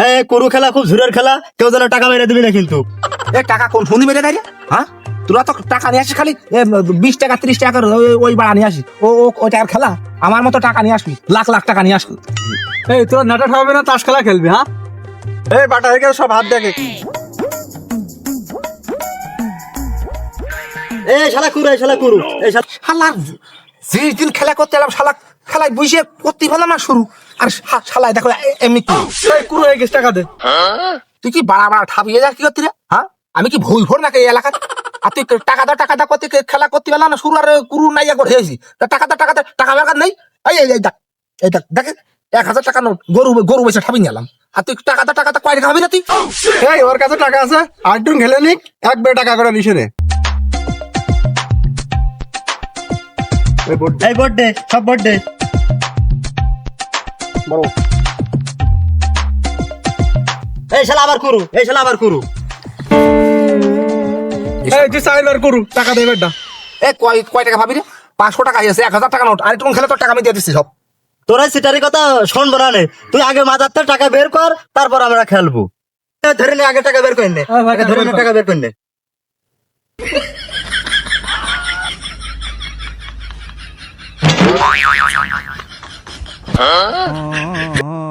হ্যাঁ কুরু খেলা খুব ঝুরের খেলা কেউ যেন টাকা মেরে দিবি না কিন্তু। এ টাকা কোন ফোনই মেরে রে? হ্যাঁ? তোরা তো টাকা নিয়ে আসিস খালি বিশ টাকা ত্রিশ টাকা করে ওই- ওই বাড়া নিয়ে আসিস। ও ও ওই টাকার খেলা? আমার মতো টাকা নিয়ে আসবি লাখ লাখ টাকা নিয়ে আসবি। এই তোরা নাটক হবে না তাস খেলা খেলবি হ্যাঁ? এই বাটা হয়ে গেছে সব হাত দেখে এই শালা কুরু এই শালা কুরু এই শালা শালা যে দিন খেলা করতে এলাম শালা খেলায় বসে করতে পারলাম না শুরু। আর শালায়, দেখো এমনি কি? কুরু হয়ে গেছে টাকা দে। তুই কি বাড়া বাড়া ঠাপিয়ে যা কি করতি রে? হ্যাঁ? আমি কি ভুল ভোর নাকি এই এলাকায়? আর তুই টাকা দাও টাকা দাও করতে খেলা করতে পারলাম না, শুরু আর কুরু নাই করে হয়েছি। টাকা দাও টাকা দাও টাকা কাছে নেই? এই এই দেখ এই দেখ, দেখে, এক হাজার টাকা নোট, গরু গরু বেচে ঠাপিয়ে নিলাম আর তুই টাকা দাও টাকা দাও কয় টাকা হবে না তুই? এই, ওর কাছে টাকা আছে আটটুন খেলে নিক, এক বে টাকা করে নিছে রে। এই বর্থডে সব বর্থডে বড় এই শালা আবার কুরু এই শালা আবার কুরু। এই সাইন আর করু টাকা দে বেটা। এ কয় কয় টাকা ভাবি রে? পাঁচশো টাকা আছে এক হাজার টাকা নোট। আর একটু খেলে তোর টাকা আমি দিয়ে দিচ্ছি সব। তোরা সিটারি কথা শুনব না নে। তুই আগে মাজার থেকে টাকা বের কর তারপর আমরা খেলব। ধরে নে আগে টাকা বের করে নে। হ্যাঁ, আগে ধরে নে টাকা বের কর। টাকা হ্যাঁ